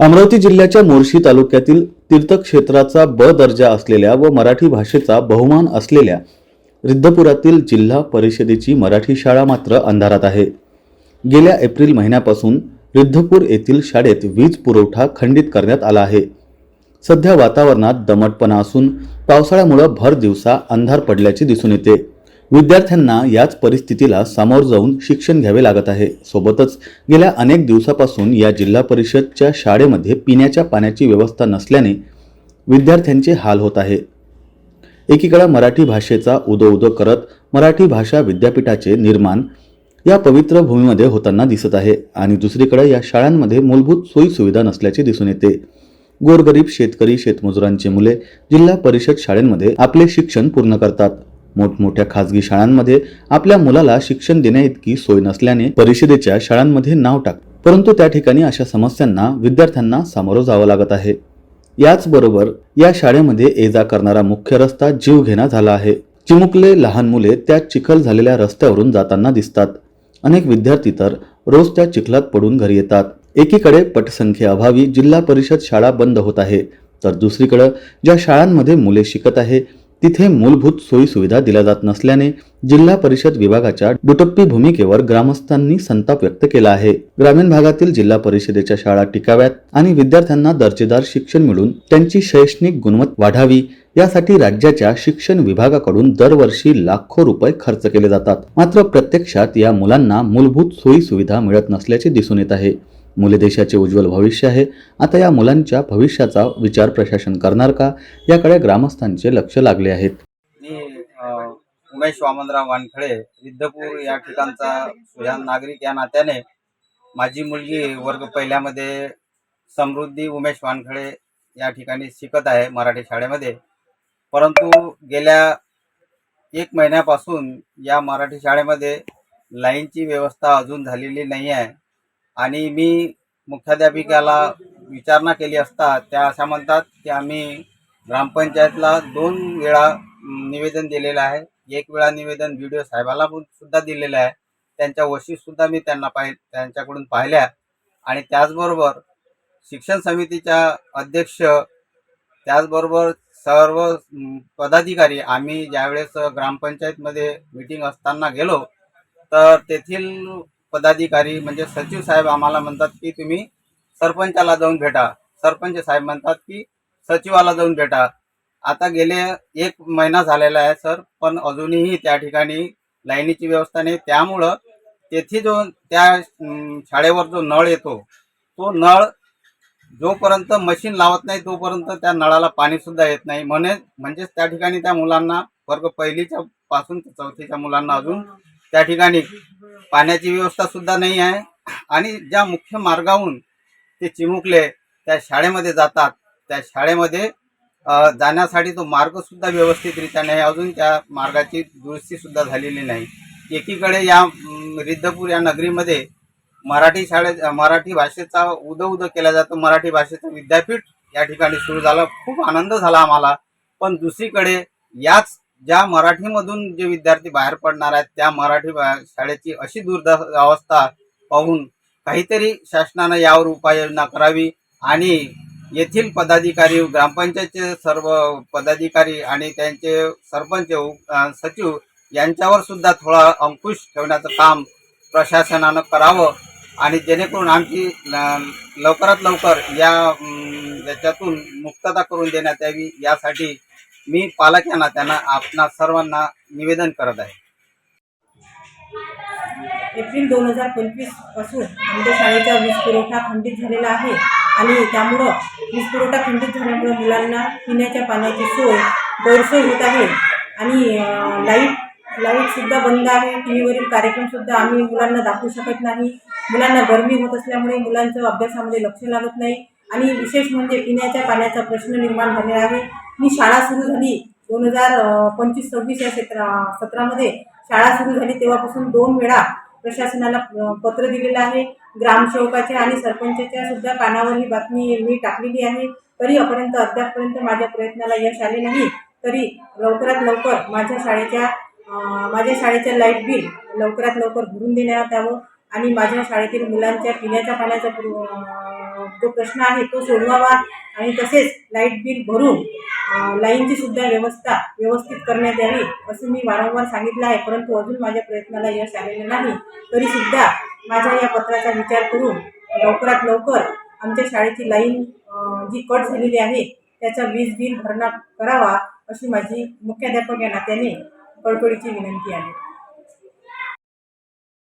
अमरावती जिल्ह्याच्या मोर्शी तालुक्यातील तीर्थक्षेत्राचा ब दर्जा असलेल्या व मराठी भाषेचा बहुमान असलेल्या रिद्धपुरातील जिल्हा परिषदेची मराठी शाळा मात्र अंधारात आहे. गेल्या एप्रिल महिन्यापासून रिद्धपूर येथील शाळेत वीज पुरवठा खंडित करण्यात आला आहे. सध्या वातावरणात दमटपणा असून पावसाळ्यामुळं भर दिवसा अंधार पडल्याचे दिसून येते. विद्यार्थ्यांना याच परिस्थितीला सामोर जाऊन शिक्षण घ्यावे लागत आहे. सोबतच गेल्या अनेक दिवसापासून या जिल्हा परिषदच्या शाळेमध्ये पिण्याच्या पाण्याची व्यवस्था नसल्याने विद्यार्थ्यांचे हाल होत आहे. एकीकडे मराठी भाषेचा उदो उदो करत मराठी भाषा विद्यापीठाचे निर्माण या पवित्र भूमीमध्ये होताना दिसत आहे आणि दुसरीकडे या शाळांमध्ये मूलभूत सोयीसुविधा नसल्याचे दिसून येते. गोरगरीब शेतकरी शेतमजुरांची मुले जिल्हा परिषद शाळेमध्ये आपले शिक्षण पूर्ण करतात. मोठमोठ्या खाजगी शाळांमध्ये आपल्या मुलाला शिक्षण देण्याइतकी सोय नसल्याने परिषदेच्या शाळांमध्ये नाव टाक. परंतु त्या ठिकाणी अशा समस्यांना विद्यार्थ्यांना सामोरं जावं लागत आहे. याचबरोबर या शाळेमध्ये ये जा करणारा मुख्य रस्ता जीवघेणा झाला आहे. चिमुकले लहान मुले त्या चिखल झालेल्या रस्त्यावरून जाताना दिसतात. अनेक विद्यार्थी तर रोज त्या चिखलात पडून घरी येतात. एकीकडे पटसंख्येअभावी जिल्हा परिषद शाळा बंद होत आहे तर दुसरीकडे ज्या शाळांमध्ये मुले शिकत आहे तिथे मूलभूत सोयी सुविधा दिल्या जात नसल्याने जिल्हा परिषद विभागाच्या दुटप्पी भूमिकेवर ग्रामस्थांनी संताप व्यक्त केला आहे. ग्रामीण भागातील जिल्हा परिषदेच्या शाळा टिकाव्यात आणि विद्यार्थ्यांना दर्जेदार शिक्षण मिळून त्यांची शैक्षणिक गुणवत्ता वाढावी यासाठी राज्याच्या शिक्षण विभागाकडून दरवर्षी लाखो रुपये खर्च केले जातात. मात्र प्रत्यक्षात या मुलांना मूलभूत सोयी सुविधा मिळत नसल्याचे दिसून येत आहे. मुले देशाचे उज्ज्वल भविष्य आहे. आता या मुलांच्या भविष्याचा विचार प्रशासन करणार का? याकडे ग्रामस्थांचे लक्ष लागले आहेत. मी उमेश वामनराव वानखडे विद्धपूर या ठिकाणचा या नागरिक या नात्याने माझी मुलगी वर्ग पहिल्यामध्ये समृद्धी उमेश वानखळे या ठिकाणी शिकत आहे मराठी शाळेमध्ये. परंतु गेल्या एक महिन्यापासून या मराठी शाळेमध्ये लाईनची व्यवस्था अजून झालेली नाही आहे. आणि मी मुख्याध्यापिकाला विचारणा केली असता त्या अशा म्हणतात की आम्ही ग्रामपंचायतला दोन वेळा निवेदन दिलेलं आहे. एक वेळा निवेदन बी डी ओ साहेबाला पण सुद्धा दिलेलं आहे. त्यांच्या वशीसुद्धा मी त्यांना पाहि त्यांच्याकडून पाहिल्या. आणि त्याचबरोबर शिक्षण समितीच्या अध्यक्ष त्याचबरोबर सर्व पदाधिकारी आम्ही ज्यावेळेस ग्रामपंचायतमध्ये मीटिंग असताना गेलो तर तेथील पदाधिकारी म्हणजे सचिव साहेब आम्हाला म्हणतात की तुम्ही सरपंचाला जाऊन भेटा. सरपंच साहेब म्हणतात की सचिवाला जाऊन भेटा. आता गेले एक महिना झालेला आहे सर पण अजूनही त्या ठिकाणी लाईनीची व्यवस्था नाही. त्यामुळं तेथे जो त्या शाळेवर जो नळ येतो तो नळ जोपर्यंत मशीन लावत नाही तोपर्यंत त्या नळाला पाणी सुद्धा येत नाही. म्हणे म्हणजेच त्या ठिकाणी त्या मुलांना वर्ग पहिलीच्या पासून चौथीच्या मुलांना अजून त्या ठिकाणी पाण्याची व्यवस्था सुद्धा नाही आहे. आणि ज्या मुख्य मार्गाहून ते चिमुकले त्या शाळेमध्ये जातात त्या शाळेमध्ये जाण्यासाठी तो मार्गसुद्धा व्यवस्थितरित्या नाही. अजून त्या मार्गाची दुरुस्तीसुद्धा झालेली नाही. एकीकडे या रिद्धपूर या नगरीमध्ये मराठी शाळेत मराठी भाषेचा उदो उदो केला जातो. मराठी भाषेचं विद्यापीठ या ठिकाणी सुरू झालं. खूप आनंद झाला आम्हाला. पण दुसरीकडे याच ज्या मराठीमधून जे विद्यार्थी बाहेर पडणार आहेत त्या मराठी शाळेची अशी दुर्दवस्था पाहून काहीतरी शासनानं यावर उपाययोजना करावी आणि येथील पदाधिकारी ग्रामपंचायतचे सर्व पदाधिकारी आणि त्यांचे सरपंच सचिव यांच्यावर सुद्धा थोडा अंकुश ठेवण्याचं काम प्रशासनानं करावं आणि जेणेकरून आमची लवकरात लवकर या याच्यातून मुक्तता करून देण्यात यावी यासाठी मी पालक या नात्यानं आपणा सर्वांना निवेदन करत आहे. एप्रिल दोन हजार पंचवीसपासून आमच्या शाळेचा वीज पुरवठा खंडित झालेला आहे आणि त्यामुळं वीज पुरवठा खंडित झाल्यामुळं मुलांना पिण्याच्या पाण्याची सोय गैरसोय होत आहे आणि लाइट लाईटसुद्धा बंद आहे. टी व्हीवरील कार्यक्रमसुद्धा आम्ही मुलांना दाखवू शकत नाही. मुलांना गरमी होत असल्यामुळे मुलांचं अभ्यासामध्ये लक्ष लागत नाही. आणि विशेष म्हणजे पिण्याच्या पाण्याचा प्रश्न निर्माण झालेला आहे. मी शाळा सुरू झाली दोन हजार पंचवीस सव्वीस या क्षेत्रा सत्रामध्ये. शाळा सुरू झाली तेव्हापासून दोन वेळा प्रशासनाला पत्र दिलेलं आहे. ग्रामसेवकाच्या आणि सरपंचाच्या सुद्धा कानावर ही बातमी मी टाकलेली आहे. तरी अपर्यंत अद्यापपर्यंत माझ्या प्रयत्नाला यश आले नाही. तरी लवकरात लवकर माझ्या शाळेच्या माझ्या शाळेच्या लाइट बिल लवकरात लवकर भरून देण्यात यावं. आणि माझ्या शाळेतील मुलांच्या पिण्याच्या पाण्याचा पुर- जो प्रश्न आहे तो सोडवावा आणि तसेच लाइट बिल भरून लाईनचीसुद्धा लाईनची सुद्धा व्यवस्था व्यवस्थित करण्यात यावी असं मी वारंवार सांगितलं आहे. परंतु अजून माझ्या प्रयत्नाला यश आलेलं नाही. तरीसुद्धा माझ्या या पत्राचा विचार करून लवकरात लवकर आमच्या शाळेची लाईन जी कट झालेली आहे त्याचा वीज बिल भरणा करावा अशी माझी मुख्याध्यापक या नात्याने कळकळीची विनंती आहे.